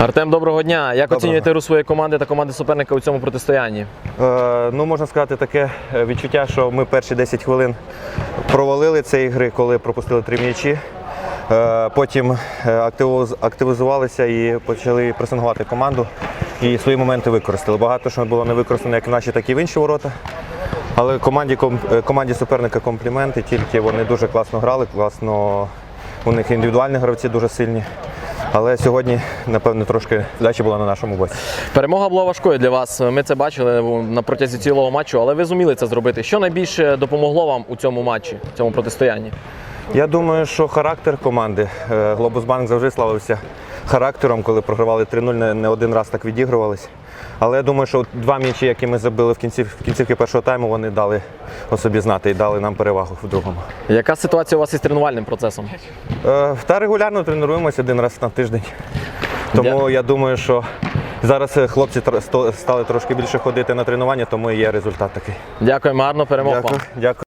Артем, доброго дня. Як Доброго. оцінюєте гру своєї команди та команди суперника у цьому протистоянні? Е, ну, можна сказати, таке е, відчуття, що ми перші 10 хвилин провалили цієї гри, коли пропустили три м'ячі. Е, потім е, активізувалися і почали пресингувати команду і свої моменти використали. Багато що було не використано як в наші, так і в інші ворота. Але команді, ком- е, команді суперника компліменти, тільки вони дуже класно грали, класно. У них індивідуальні гравці дуже сильні. Але сьогодні, напевно, трошки дача була на нашому боці. Перемога була важкою для вас. Ми це бачили на протязі цілого матчу, але ви зуміли це зробити. Що найбільше допомогло вам у цьому матчі, у цьому протистоянні? Я думаю, що характер команди. Глобус Глобусбанк завжди славився характером, коли програвали 3-0, не, один раз так відігрувались. Але я думаю, що два м'ячі, які ми забили в кінці в кінцівки першого тайму, вони дали о собі знати і дали нам перевагу в другому. Яка ситуація у вас із тренувальним процесом? Е, Та регулярно тренуємося один раз на тиждень. Тому я думаю, що зараз е, хлопці стали трошки більше ходити на тренування, тому і є результат такий. Дякуємо, гарно перемог вам. Дякую. Дякую.